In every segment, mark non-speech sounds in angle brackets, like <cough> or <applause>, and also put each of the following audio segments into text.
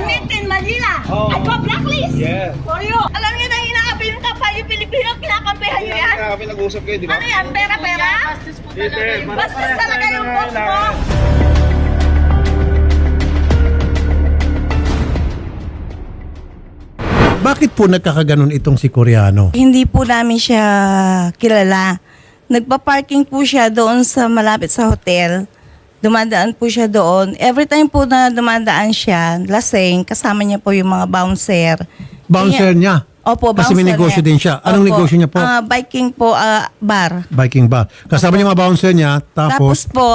meet in Manila. Oh. I go blacklist. Yeah. For you. Alam niyo na hinakampi yung kapal yung Pilipino, kinakampihan niyo yan. Kaya kami nag-usap kayo, di ba? Ano yan, pera-pera? Basta talaga yung boss mo. Bakit po nagkakaganon itong si Koreano? Hindi po namin siya kilala. Nagpa-parking po siya doon sa malapit sa hotel. Dumadaan po siya doon. Every time po na dumadaan siya, lasing, kasama niya po yung mga bouncer. Bouncer niya? Opo, Kasi may bouncer negosyo niya. din siya. Anong Opo. negosyo niya po? Ah, biking po, ah, bar. Biking bar. Kasama niya mga bouncer niya, Tapos tapos, po,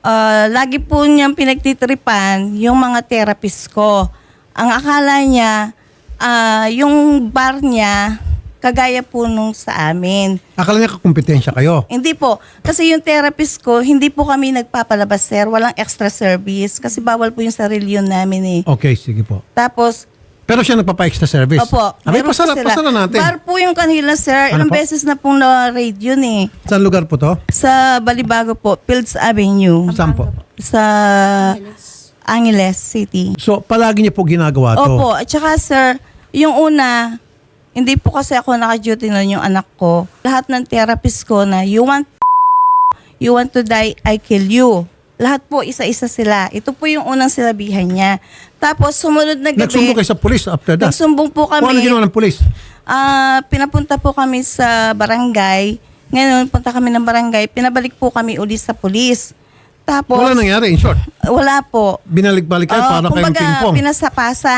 ah, lagi po niyang pinagtitripan yung mga therapist ko. Ang akala niya, ah, yung bar niya, kagaya po nung sa amin. akala niya kakumpetensya kayo. Hindi po. Kasi yung therapist ko, hindi po kami nagpapalabas, sir. Walang extra service. Kasi bawal po yung sarili yun namin eh. Okay, sige po. Tapos, Pero siya nagpapa-extra service. opo. Abay, meron po pasara, sila. pasara natin. Bar po yung kanila, sir. Ano Ilang po? beses na pong na-raid yun eh. Saan lugar po to? Sa Balibago po, Fields Avenue. Saan po? Sa Angeles City. So, palagi niya po ginagawa to. Opo. At saka, sir, yung una, hindi po kasi ako naka-duty nun yung anak ko. Lahat ng therapist ko na, you want you want to die, I kill you. Lahat po, isa-isa sila. Ito po yung unang sinabihan niya. Tapos, sumunod na gabi, Nagsumbong kayo sa police after that. nagsumbong po Kung ano kami. ginawa ng police? Ah, pinapunta po kami sa barangay. Ngayon, punta kami ng barangay. Pinabalik po kami uli sa polis. Tapos, Wala nangyari, in short. wala po. Binalik-balik kayo, Oo, parang kayong kumbaga, ping-pong. pinasapasa.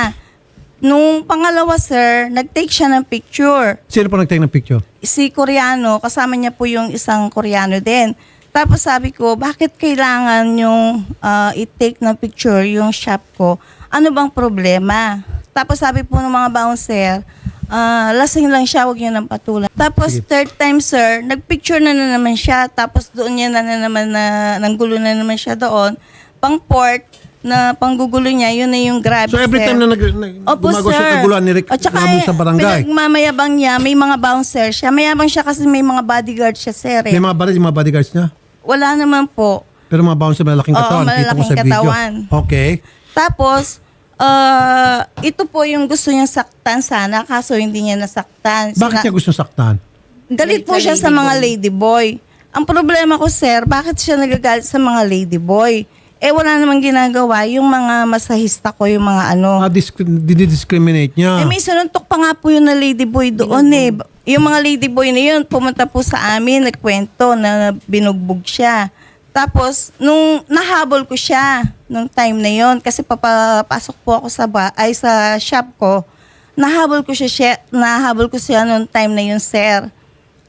Nung pangalawa, sir, nag-take siya ng picture. Sino po nag-take ng picture? Si Koreano, kasama niya po yung isang Koreano din. Tapos sabi ko, bakit kailangan yung ah, i-take ng picture yung shop ko? Ano bang problema? Tapos sabi po ng mga bouncer, ah, lasing lang siya, huwag niyo nang patulan. Tapos Sige. third time, sir, nag-picture na, na naman siya. Tapos doon niya na, na naman na, nanggulo na naman siya doon. Pang port, na panggugulo niya, yun na yung grabe, So, every sir. time na nag, nag, Opo, gumagawa siya sir. kaguluhan ni Rick At saka, namin sa barangay. pinagmamayabang niya, may mga bouncer siya. Mayabang siya kasi may mga bodyguard siya, sir. eh. May mga baril, yung mga bodyguards niya. Wala naman po. Pero mga bouncer, malalaking Oo, katawan. Kita ko malalaking sa katawan. video. Okay. Tapos, uh, ito po yung gusto niyang saktan sana, kaso hindi niya nasaktan. Bakit Sina- niya gusto saktan? Galit po siya sa mga ladyboy. Ang problema ko, sir, bakit siya nagagalit sa mga ladyboy? Eh, wala namang ginagawa yung mga masahista ko, yung mga ano. Ah, disc- didiscriminate niya. Eh, may sinuntok pa nga po yun na ladyboy doon eh. Yung mga ladyboy na yun, pumunta po sa amin, nagkwento na binugbog siya. Tapos, nung nahabol ko siya, nung time na yon kasi papapasok po ako sa, ba- ay, sa shop ko, nahabol ko siya, siya, nahabol ko siya nung time na yun, sir.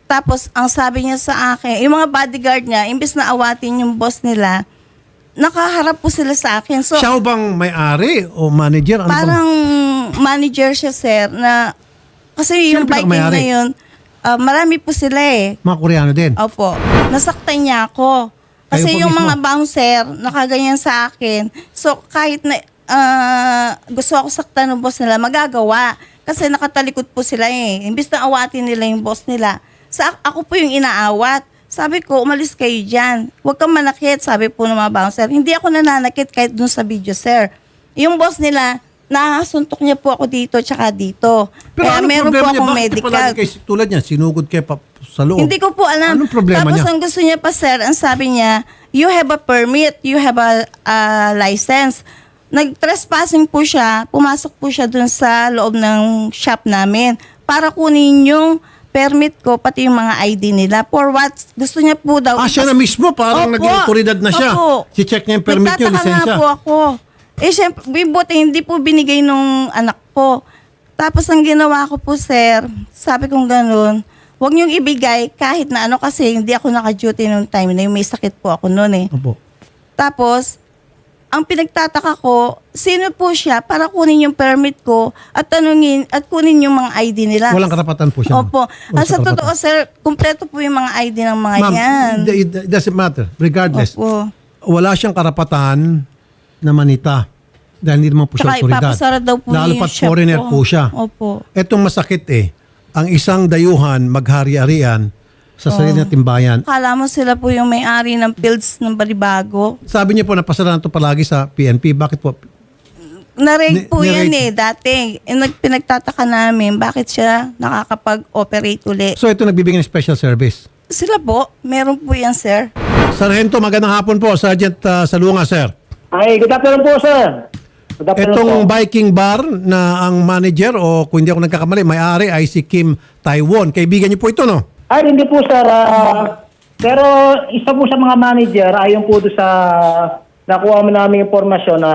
Tapos, ang sabi niya sa akin, yung mga bodyguard niya, imbes na awatin yung boss nila, nakaharap po sila sa akin. So, Siya ho bang may-ari o manager? Ano bang- parang manager siya, sir, na kasi Sino yung biking pinakamayari? na yun, ah, marami po sila eh. mga Koreano din. Opo. Nasaktan niya ako. Kasi Kayo po yung mismo? mga bouncer, nakaganyan sa akin. So, kahit na ah, gusto ako saktan ng boss nila, magagawa. Kasi nakatalikod po sila eh. Imbis na awatin nila yung boss nila. Sa, ako po yung inaawat. Sabi ko, umalis kayo dyan. Huwag kang manakit, sabi po ng mga bouncer. Hindi ako nananakit kahit dun sa video, sir. Yung boss nila, nakasuntok niya po ako dito tsaka dito. Kaya anong meron po problema niya? akong Bakit medical. palagi kayo tulad niya, sinugod kayo pa sa loob. Hindi ko po alam. Anong problema Tapos niya? ang gusto niya pa, sir, ang sabi niya, you have a permit, you have a a license. Nag-trespassing po siya, pumasok po siya dun sa loob ng shop namin para kunin yung permit ko, pati yung mga ID nila. For what? Gusto niya po daw. Ah, siya na mismo, parang Opo. naging otoridad na siya. Opo. Si-check niya yung permit niyo, Nagtataka lisensya. nga po ako. Eh, syempre, buti hindi po binigay nung anak ko. Tapos ang ginawa ko po, sir, sabi kong ganun, huwag niyong ibigay kahit na ano kasi hindi ako naka-duty nung time na yun. May sakit po ako noon eh. Opo. Tapos, ang pinagtataka ko, sino po siya para kunin yung permit ko at tanungin at kunin yung mga ID nila. Walang karapatan po siya. Opo. Walang Ah, sa karapatan. totoo, sir, kumpleto po yung mga ID ng mga Ma'am, yan. it, it doesn't matter. Regardless, Opo. wala siyang karapatan na manita. Dahil hindi naman po siya Tsaka otoridad. ipapasara daw po Lalo niya yung pat shop foreigner ko. po siya. Opo. Etong masakit eh, ang isang dayuhan maghari-arian, sa sarili nating bayan. Kala mo sila po yung may-ari ng fields ng Balibago. Sabi niyo po, napasalanan to palagi sa PNP. Bakit po? Ni- po yan eh, dati. Eh, nag- pinagtataka namin, bakit siya nakakapag-operate uli. So ito nagbibigay ng special service. Sila po, meron po yan, sir. Sargento, magandang hapon po. Sergeant uh, Salunga, sir. Ay, good afternoon po, sir. Good Itong po. biking bar na ang manager o kung hindi ako nagkakamali, may-ari ay si Kim Taiwan. Kaibigan niyo po ito, no? Ay, hindi po, sir. Ah, pero isa po sa mga manager, ayon po doon sa nakuha mo namin impormasyon na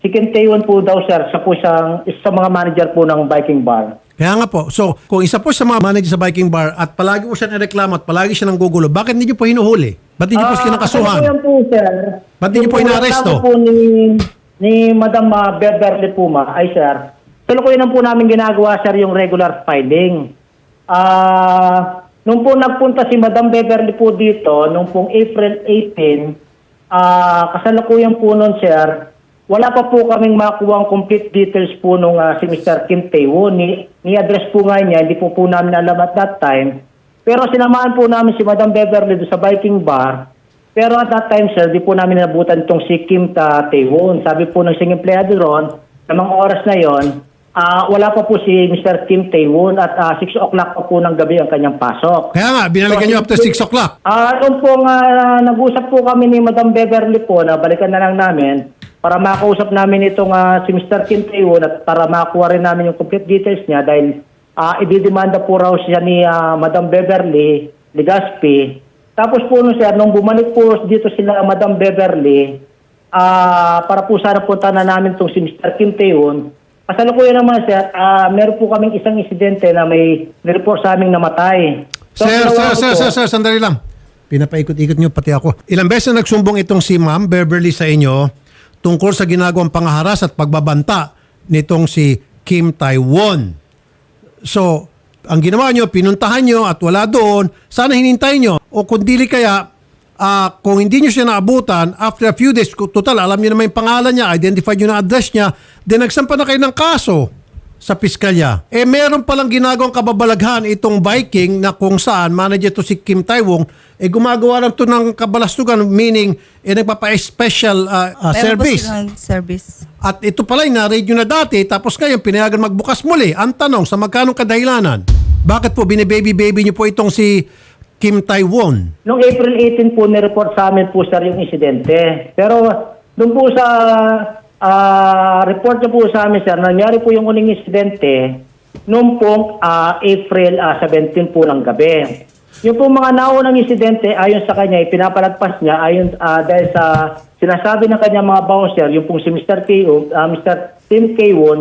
si Kim Taewon po daw, sir, sa po siyang, isa sa mga manager po ng biking bar. Kaya nga po. So, kung isa po sa mga manager sa biking bar at palagi po siya nireklamo at palagi siya nang gugulo, bakit hindi niyo po hinuhuli? Ba't hindi niyo po Ah, kinakasuhan? kasi po yan po, sir. Ba't di niyo po Yung inaaresto? reklamo po ni, ni Madam ah, Beverly Puma, ay sir, tulukuyan po namin ginagawa, sir, yung regular filing. Ah, nung po nagpunta si Madam Beverly po dito, nung pong April 18, ah, kasalukuyan po nun, sir, wala pa po kaming makuha ang complete details po nung ah, si Mr. Kim Taewon. Ni, ni-address po nga niya, hindi po po namin alam at that time. Pero sinamahan po namin si Madam Beverly doon sa biking bar. Pero at that time, sir, di po namin nabutan itong si Kim Ta Taewon. Sabi po ng sing empleyado ron, sa mga oras na yon, ah, wala pa po si Mr. Kim Taewon at ah, 6 o'clock pa po ng gabi ang kanyang pasok. Kaya nga, binalikan niyo after 6 o'clock. Ah, noon po nga nag-usap po kami ni Madam Beverly po na balikan na lang namin para makausap namin itong ah, si Mr. Kim Taewon at para makuha rin namin yung complete details niya dahil ah, ididemanda po raw siya ni ah, Madam Beverly Legaspi. Tapos po no sir, nung bumalik po dito sila Madam Beverly, ah, para po sana punta na namin itong si Mr. Kim Taewon, kasalukuyan naman sir, ah, meron po kaming isang insidente na may nireport sa aming namatay. So, Sir, sir, sir, sir, sir, sandali lang. Pinapaikot-ikot niyo pati ako. Ilang beses na nagsumbong itong si Ma'am Beverly sa inyo tungkol sa ginagawang pangaharas at pagbabanta nitong si Kim Taiwan. So, ang ginawa nyo, pinuntahan nyo at wala doon, sana hinintay nyo. O kung dili kaya, ah, kung hindi nyo siya naabutan, after a few days, total, alam nyo naman yung pangalan niya, identified nyo na address niya, then nagsampa na kayo ng kaso sa piskalya. Eh meron palang ginagawang kababalaghan itong Viking na kung saan manager to si Kim Taiwong eh gumagawa lang to ng kabalastugan meaning eh nagpapa-special Meron po service. service. At ito pala yung na-radio na dati, tapos ngayon pinayagan magbukas muli. Ang tanong, sa magkano kadahilanan? Bakit po binibaby-baby niyo po itong si Kim Taiwan? Noong April 18 po, nireport sa amin po sir yung insidente. Pero doon po sa ah, report niya po sa amin sir, nangyari po yung uling insidente noong pong ah, April ah, 17 po ng gabi. Yung po mga naunang insidente, ayon sa kanya, ipinapalagpas niya ayon ah, dahil sa sinasabi ng kanya mga bouncer, yung pong si Mr. K, ah, Mr. Tim K1,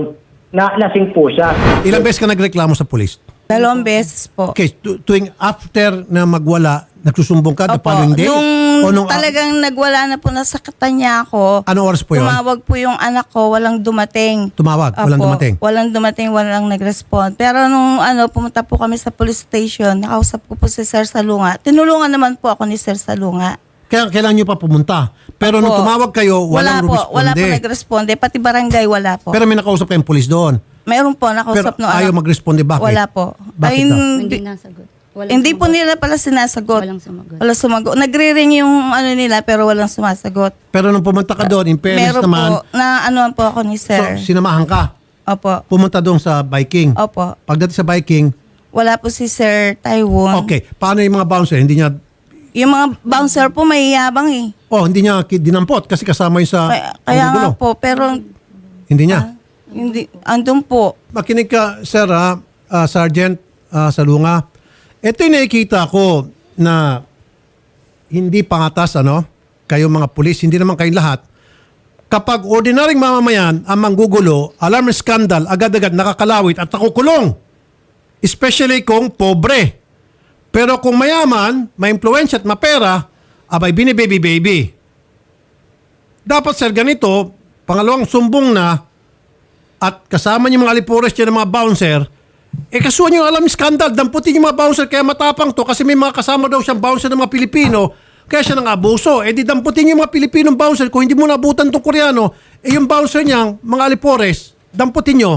na lasing po siya. Ilang beses ka nagreklamo sa polis? Dalawang beses po. Okay, tu- tuwing after na magwala, nagsusumbong ka Opo. following day? Nung O nung- talagang nagwala na po, nasakatan niya ako. Anong oras po yun? Tumawag po yung anak ko, walang dumating. Tumawag, walang Opo, dumating? Walang dumating, walang nag-respond. Pero nung ano, pumunta po kami sa police station, nakausap ko po si Sir Salunga. Tinulungan naman po ako ni Sir Salunga. Kaya kailan nyo pa pumunta. Pero nung Opo. tumawag kayo, wala walang po, responde. wala po nag-responde. Pati barangay, wala po. Pero may nakausap kayong polis doon. Meron po, nakausap Pero no ayaw mag-responde. Bakit? Wala po. Bakit Ay, daw? hindi, Hindi nasagot. Walang hindi po sumagot. nila pala sinasagot. Walang sumagot. Walang sumagot. Nagre-ring yung ano nila pero walang sumasagot. Pero nung pumunta ka doon, in fairness Meron naman, po, na ano po ako ni so, Sir. sinamahan ka. Opo. Pumunta doon sa biking. Opo. Pagdating sa biking, Wala po si Sir Taiwan. okay, paano yung mga bouncer? Hindi niya, Yung mga bouncer po may yabang eh. oh, hindi niya ki- dinampot kasi kasama yung sa Kaya, kaya nga po, pero Hindi niya. Hindi, andun po. Makinig ka, sir, ha? Ah, Sergeant ah, Salunga. Ito yung nakikita ko na hindi pangatas, ano? Kayo mga pulis, hindi naman kayo lahat. Kapag ordinaryong mamamayan ang manggugulo, alarm scandal, agad-agad nakakalawit at nakukulong. Especially kung pobre. Pero kung mayaman, may influensya at mapera, abay binibaby-baby. Dapat sir ganito, pangalawang sumbong na, at kasama niyo mga alipores dyan ng mga bouncer, eh kasuhan yung alam skandal, damputin yung mga bouncer kaya matapang to kasi may mga kasama daw siyang bouncer ng mga Pilipino kaya siya nang abuso. Eh di damputin yung mga Pilipinong bouncer kung hindi mo nabutan itong Koreano, eh yung bouncer niyang mga alipores, damputin nyo.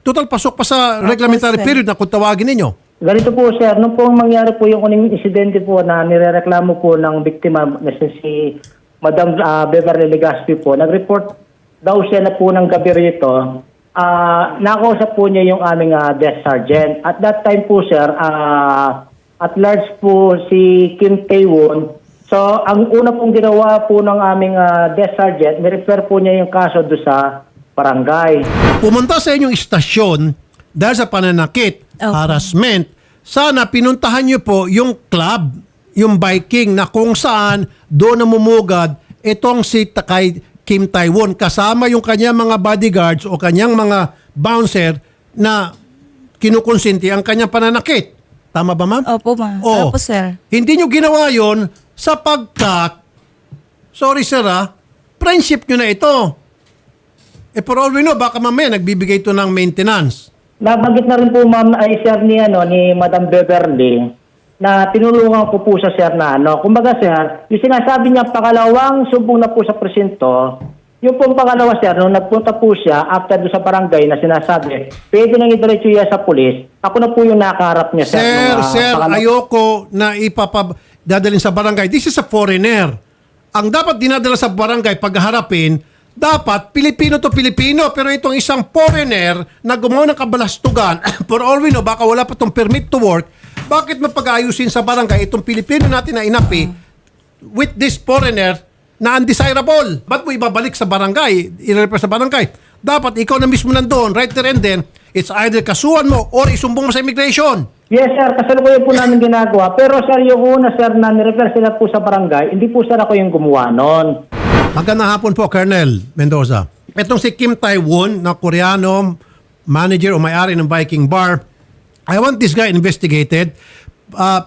Total pasok pa sa reglementary sir. period na kung tawagin ninyo. Ganito po sir, nung po mangyari po yung uning insidente po na nirereklamo po ng biktima na si, Madam ah, Beverly Legaspi po, nag-report daw siya na po ng gabi rito. Ah, nakausap po niya yung aming ah, desk sergeant. At that time po sir, ah, at large po si Kim Taewon. So, ang una pong ginawa po ng aming ah, desk sergeant, nirefer po niya yung kaso do sa barangay. Pumunta sa inyong istasyon dahil sa pananakit, Opo. harassment, sana pinuntahan niyo po yung club, yung biking na kung saan doon namumugad itong si Takay Kim Taiwon kasama yung kanyang mga bodyguards o kanyang mga bouncer na kinukonsinti ang kanyang pananakit. Tama ba ma'am? Opo, ma. Oo. Opo, sir. Hindi nyo ginawa yon sapagkat, sorry sir ah, friendship nyo na ito. Eh for all we know, baka mamaya nagbibigay ito ng maintenance. Nabanggit na rin po ma'am ay sir ni ano ni Madam Beverly na tinulungan ko po sa sir na ano. Kumbaga sir, yung sinasabi niya pangalawang sumbong na po sa presinto, yung pong pangalawa sir, nung nagpunta po siya after do sa barangay na sinasabi, pwede nang idiretso niya sa pulis, ako na po yung nakaharap niya sir. Sir, nung, ah, sir, pangalawa- ayoko na ipapab dadalhin sa barangay. This is a foreigner. Ang dapat dinadala sa barangay pagharapin, dapat Pilipino to Pilipino. Pero itong isang foreigner na gumawa ng kabalastugan, <coughs> for all we know, baka wala pa tong permit to work, bakit mapag-ayusin sa barangay itong Pilipino natin na inapi with this foreigner na undesirable? Ba't mo ibabalik sa barangay, i-refer sa barangay? Dapat ikaw na mismo nandoon, right there and then, it's either kasuhan mo or isumbong mo sa immigration. Yes sir, kasalukuyan po namin ginagawa. Pero sir, yung una sir na nirefer sila po sa barangay, hindi po sir ako yung gumawa nun. Magandang hapon po, Colonel Mendoza. Itong si Kim Tae-won na Koreano, manager o may-ari ng Viking Bar, I want this guy investigated.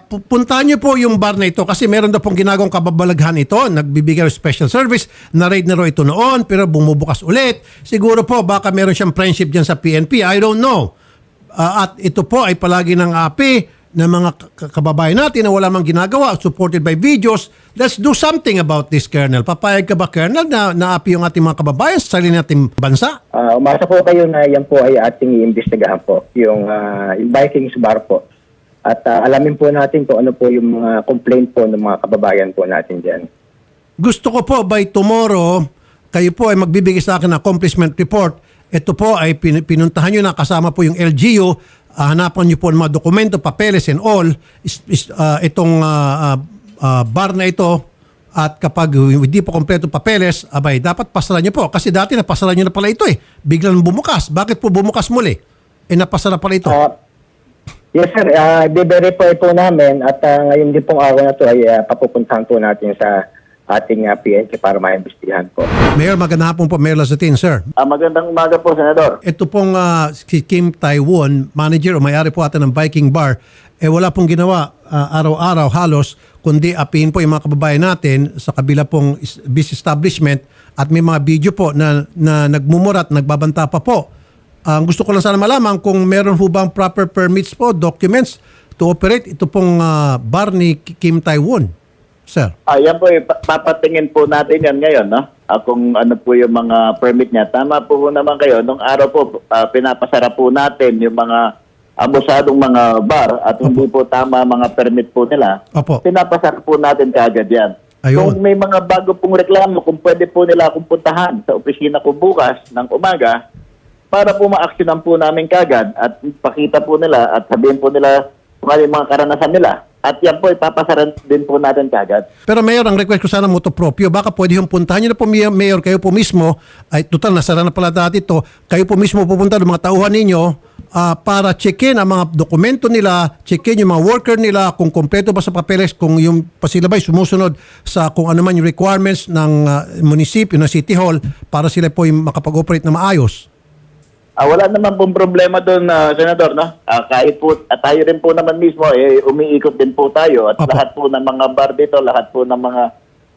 Pu- puntahan niyo po yung bar na ito kasi meron daw pong ginagawang kababalaghan ito. Nagbibigay ng special service. Na-raid na raw ito noon pero bumubukas ulit. Siguro po baka meron siyang friendship dyan sa PNP. I don't know. Ah, at ito po ay palagi ng api ng mga kababayan natin na wala mang ginagawa, supported by videos. Let's do something about this, Colonel. Papayag ka ba, Colonel, na naapi yung ating mga kababayan sa sarili nating bansa? Ah, umasa po kayo na yan po ay ating iimbestigahan po, yung, ah, yung Vikings bar po. At ah, alamin po natin kung ano po yung mga complaint po ng mga kababayan po natin dyan. Gusto ko po by tomorrow, kayo po ay magbibigay sa akin ng accomplishment report. Ito po ay pin- pinuntahan nyo na kasama po yung LGU. Ah, hanapan nyo po ng mga dokumento, papeles and all. Is, is- ah, itong ah, ah, bar na ito at kapag hindi po kompleto papeles, abay, dapat pasaran nyo po. Kasi dati napasaran nyo na pala ito eh. Biglang bumukas. Bakit po bumukas muli? Eh napasara pala ito. Ah, yes sir, uh, i-verify po namin at ah, ngayon din pong araw na to ay ah, papupuntahan po natin sa ating uh, PNP para maimbestigahan po. Mayor, magandang hapon po, Mayor Lazatin, sir. Ah, magandang umaga po, Senador. ito pong ah, si Kim Taiwan, manager o may-ari po ata ng Viking Bar, eh wala pong ginawa ah, araw-araw halos, kundi apihin po yung mga kababayan natin sa kabila pong is- business establishment at may mga video po na, na nagmumurat, nagbabanta pa po. Ang gusto ko lang sana malaman kung meron po bang proper permits po, documents to operate ito pong ah, bar ni Ki- Kim Taiwan, sir. Ayan po, ipa- papatingin po natin yan ngayon, no? Ah, kung ano po yung mga permit niya. Tama po naman kayo, nung araw po, ah, pinapasara po natin yung mga abusadong mga bar at hindi po tama mga permit po nila. Opo. Pinapasara po natin kaagad yan. Ayun. Kung may mga bago pong reklamo, kung pwede po nila akong puntahan sa opisina ko bukas ng umaga, para po ma-actionan po namin kagad at pakita po nila at sabihin po nila kung ano yung mga karanasan nila. At yan po, ipapasaran din po natin kagad. Pero Mayor, ang request ko sana motopropyo, baka pwede yung puntahan nyo na po, Mayor, kayo po mismo, ay total, nasara na pala dati to, kayo po mismo pupunta ng mga tauhan ninyo ah, para checkin ang mga dokumento nila, checkin yung mga worker nila, kung kompleto ba sa papeles, kung yung pa sila ba'y sumusunod sa kung ano man yung requirements ng ah, munisipyo, ng City Hall, para sila po yung makapag-operate na maayos. Ah, wala naman pong problema doon, ah, Senador, no? Ah, kahit po, at tayo rin po naman mismo, eh, umiikot din po tayo. At Opo. lahat po ng mga bar dito, lahat po ng mga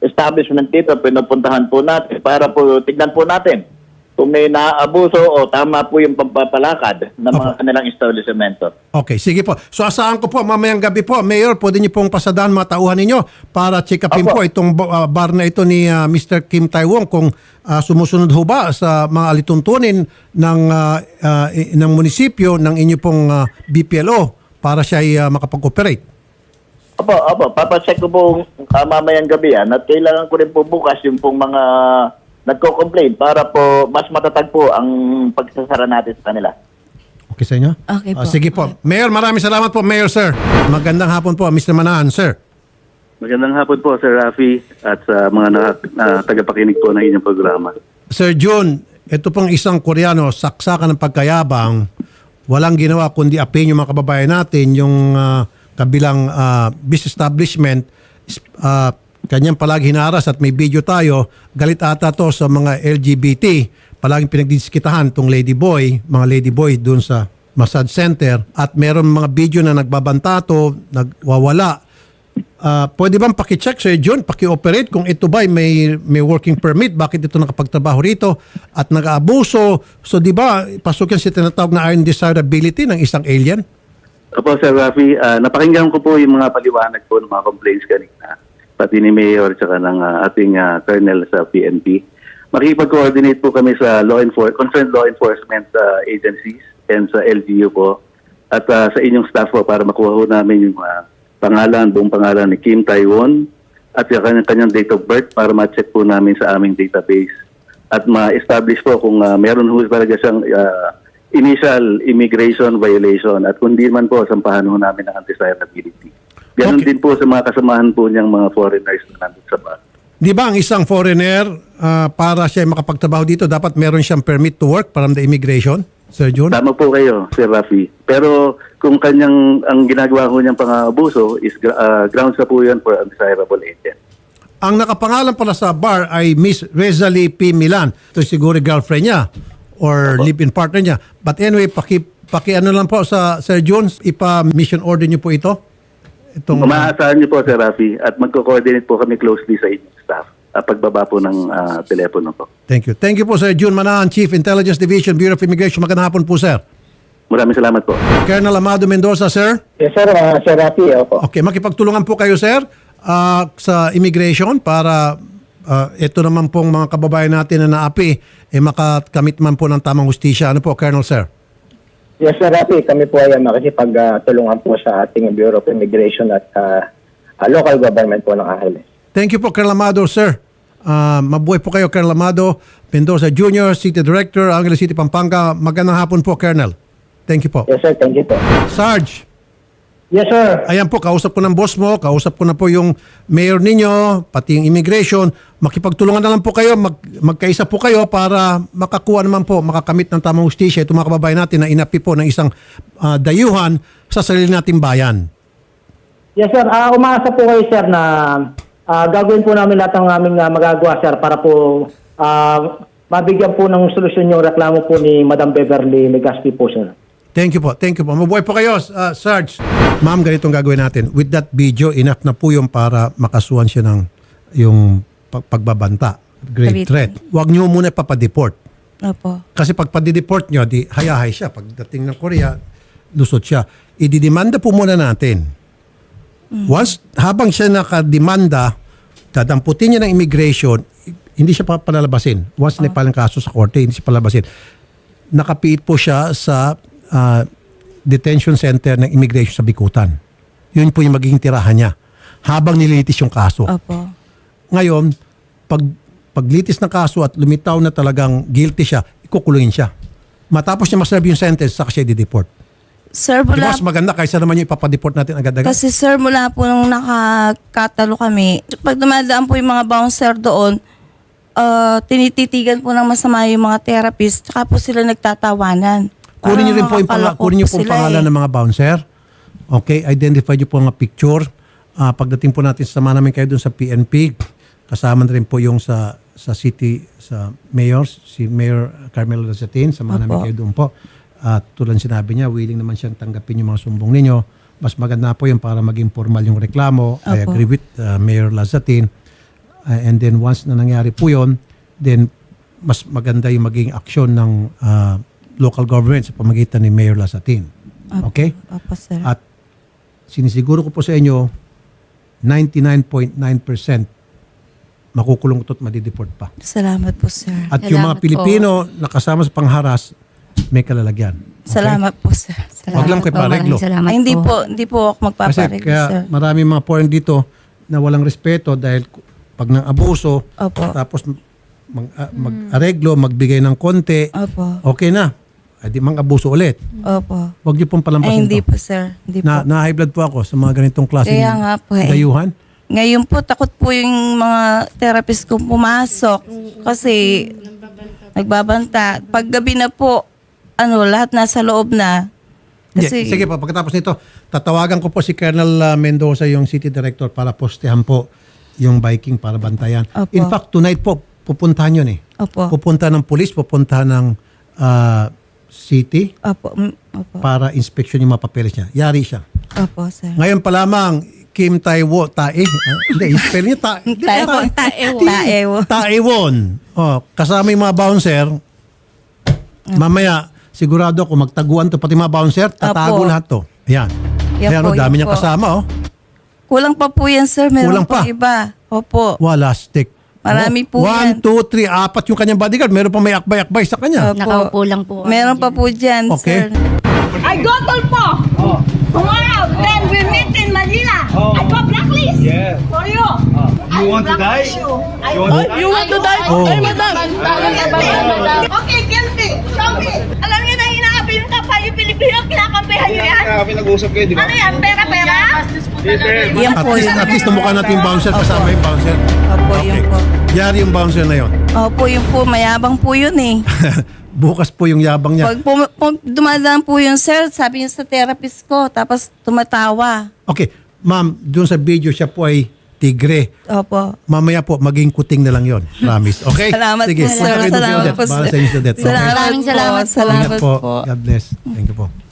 establishment dito, pinupuntahan po natin para po tignan po natin kung may naaabuso o tama po yung pampapalakad ng mga Opo. kanilang establishmento. Okay, sige po. So asahan ko po mamayang gabi po, Mayor, pwede niyo pong pasadahan mga tauhan ninyo para check upin po itong uh, bar na ito ni uh, Mr. Kim Taiwong kung uh, sumusunod ho ba sa mga alituntunin ng uh, uh, ng munisipyo ng inyo pong uh, BPLO para siya ay ah, makapag-operate. Opo, opo, papacheck ko po uh, mamayang gabi yan at kailangan ko rin po bukas yung pong mga nagko-complain para po mas matatag po ang pagsasara natin sa kanila. Okay sa inyo? Okay po. Ah, sige po. Mayor, maraming salamat po, Mayor, sir. Magandang hapon po, Mr. Manahan, sir. Magandang hapon po, Sir Rafi, at sa mga na, na- tagapakinig po ng inyong programa. Sir June, ito pong isang Koreano, saksakan ng pagkayabang, walang ginawa kundi apin yung mga kababayan natin, yung ah, kabilang ah, business establishment, is- ah, kanyang palagi hinaras at may video tayo, galit ata to sa mga LGBT, palaging pinagdiskitahan tong ladyboy, mga ladyboy dun sa massage center. At meron mga video na nagbabanta to, nagwawala, Ah, pwede bang paki-check Sir John, paki-operate kung ito ba ay may may working permit, bakit ito nakapagtrabaho rito? At nag-aabuso. So di ba, pasok yan sa tinatawag na undesirability ng isang alien? Opo, Sir Rafi, ah, napakinggan ko po yung mga paliwanag po ng mga complaints kanina, pati ni Mayor at ng ah, ating ah, Colonel sa PNP. Makikipag-coordinate po kami sa law enfor- concerned law enforcement ah, agencies and sa LGU po at ah, sa inyong staff po para makuha ho namin yung ah, pangalan, buong pangalan ni Kim Taiwon at yung kanyang, kanyang date of birth para ma-check po namin sa aming database at ma-establish po kung ah, meron ho talaga siyang ah, initial immigration violation at kung di man po, sampahan ho namin ng undesirability. Ganon Okay. din po sa mga kasamahan po niyang mga foreigners na nandun sa bar. Di ba ang isang foreigner, ah, para siya ay makapagtrabaho dito, dapat meron siyang permit to work from the immigration? Sir John? Tama po kayo, Sir Rafi. Pero kung kanyang, ang ginagawa ho niyang pang-abuso is gra- ah, grounds na po yan for undesirable agent. Ang nakapangalan pala sa bar ay Miss Rezalie P. Milan. Ito siguro girlfriend niya or live-in partner niya. But anyway, paki, paki ano lang po sa Sir Jones, ipa-mission order niyo po ito? Itong, Umaasahan niyo po, Sir Rafi, at magko-coordinate po kami closely sa inyong staff at pagbaba po ng ah, telepono po. Thank you. Thank you po Sir June Manahan, Chief Intelligence Division, Bureau of Immigration. Magandang hapon po sir. Maraming salamat po. Colonel Amado Mendoza, sir. Yes, sir. ah, sir Rafi, opo. Okay, makipagtulungan po kayo sir ah, sa immigration para ah, ito naman pong mga kababayan natin na naapi eh makakamit man po ng tamang hustisya. Ano po, Colonel sir? Yes, sir Rafi. Kami po ay makikipagtulungan po sa ating Bureau of Immigration at ah, ah, local government po ng Angeles. Thank you po, Colonel Amado, sir. Ah, mabuhay po kayo, Colonel Amado. Mendoza Jr., City Director, Angeles City, Pampanga. Magandang hapon po, Colonel. Thank you po. Yes, sir. Thank you po. Sarge, Yes, sir. Ayan po, kausap ko ng boss mo, kausap ko na po yung mayor ninyo, pati yung immigration. Makipagtulungan na lang po kayo, mag, magkaisa po kayo para makakuha naman po, makakamit ng tamang hustisya itong mga kababayan natin na inapi po ng isang ah, dayuhan sa sarili nating bayan. Yes, sir. Ah, umaasa po kayo, sir, na ah, gagawin po namin lahat ng aming ah, magagawa, sir, para po ah, mabigyan po ng solusyon yung reklamo po ni Madam Beverly Legaspi po, sir. Thank you po. Thank you po. Mabuhay po kayo, uh, Sarge. Ma'am, ganitong gagawin natin. With that video, enough na po yung para makasuhan siya ng yung pag- pagbabanta. Great Cavite. threat. Huwag niyo muna papadeport. Opo. Kasi pag padideport nyo, di hayahay siya. Pagdating ng Korea, lusot siya. Ididemanda po muna natin. Once, habang siya nakademanda, dadamputin niya ng immigration, hindi siya pa palalabasin. Once na palang kaso sa korte, hindi siya palalabasin. Nakapiit po siya sa ah, detention center ng immigration sa Bikutan. Yun po yung magiging tirahan niya. Habang nililitis yung kaso. Opo. Ngayon, pag paglitis ng kaso at lumitaw na talagang guilty siya, ikukulungin siya. Matapos niya maserve yung sentence, saka siya dideport. Sir, mula mas maganda kaysa naman yung ipapadeport natin agad-agad? Kasi sir, mula po nung nakakatalo kami, pag dumadaan po yung mga bouncer doon, uh, tinititigan po ng masama yung mga therapist, tsaka po sila nagtatawanan. Kunin niyo rin po yung, pang, kunin niyo po yung pangalan eh. ng mga bouncer. Okay, identify niyo po ang mga picture. Ah, pagdating po natin, sama namin kayo dun sa PNP. Kasama na rin po yung sa sa city, sa mayor, si Mayor Carmelo Lazatin. Sama namin kayo doon po. At tulad sinabi niya, willing naman siyang tanggapin yung mga sumbong ninyo. Mas maganda po yung para maging formal yung reklamo. I Opo. agree with uh, Mayor Lazatin. Uh, and then once na nangyari po yun, then mas maganda yung maging aksyon ng uh, local government sa pamagitan ni Mayor Lazatin. Okay? Opo, sir. At sinisiguro ko po sa inyo, 99.9% makukulong ito at madideport pa. Salamat po, sir. At yung mga Salamat po. Pilipino na kasama sa pangharas, may kalalagyan. Salamat po, sir. Salamat. Wag lang kayo pareglo. maraming Salamat Ay, hindi po. po, hindi po ako Kasi magpapareglo, kaya sir. marami mga porn dito na walang respeto dahil pag nang abuso, Opo. tapos mag, ah, mag-areglo, magbigay ng konti, Opo. okay na. Ay di mang abuso ulit. Opo. Huwag niyo pong Ay, palampasin hindi to. po, sir. Hindi Na, po. na high blood po ako sa mga ganitong klase Kaya nga po eh. dayuhan. Ngayon po, takot po yung mga therapist ko pumasok kasi nagbabanta. Pag gabi na po, ano, lahat nasa loob na. Hindi, Kasi, sige po, pagkatapos nito, tatawagan ko po si Colonel ah, Mendoza, yung City Director, para postehan po yung biking para bantayan. Opo. In fact, tonight po, pupuntahan yun eh. Opo. Pupunta ng police, pupunta ng ah, city Opo. mm, Opo. para inspection yung mga papeles niya. Yari siya. Opo, sir. Ngayon pa lamang, Kim Taiwo, Tae. ah, hindi, spell niya Ta- <laughs> hindi, Taewo. Ta- Taewo. Taewon. Oh, kasama yung mga bouncer. Mamaya, sigurado ako magtaguan to pati mga bouncer, tatago Apo. lahat to. Ayan. Yan Ayan, po, oh, dami yan niyang po. kasama, oh. Kulang pa po yan, sir. Meron Kulang pa? pa iba. Opo. Wala, stick. Marami po One, yan. two, three, apat yung kanyang bodyguard. Meron pa may akbay-akbay sa kanya. Opo. Nakaupo lang po. kami Meron pa dyan. po dyan, Okay. sir. I go Tulpo. Tomorrow, then we meet in Manila. I go blacklist. Yeah. For you. You want to die? You. I You want to die? you want to die? Oh. Okay, guilty. Show me. Alam niyo na hinaabil ka pa yung Pilipino, kinakampihan niyo yan. Kaya kami nag-usap kayo, di ba? Ano yan? Pera-pera? Yan At po least, yun. at least namukha natin yung bouncer. Kasama yung bouncer. Opo, yun po. Yari yung bouncer na yon. Opo, yun po. Mayabang po yun eh. <laughs> Bukas po yung yabang niya. Pag, pum- pag dumadaan po yung sir, sabi niya sa therapist ko, tapos tumatawa. Okay, ma'am, dun sa video siya po ay tigre. Opo. Mamaya po, maging kuting na lang yon. <laughs> Promise. Okay? Salamat Sige, po, sir. punta kayo doon sa Salamat Odette. po, sir. sa inyo sa Odette. Okay? Salamat Maraming po. salamat po. Salamat Ingat po. po. God bless. Thank you po.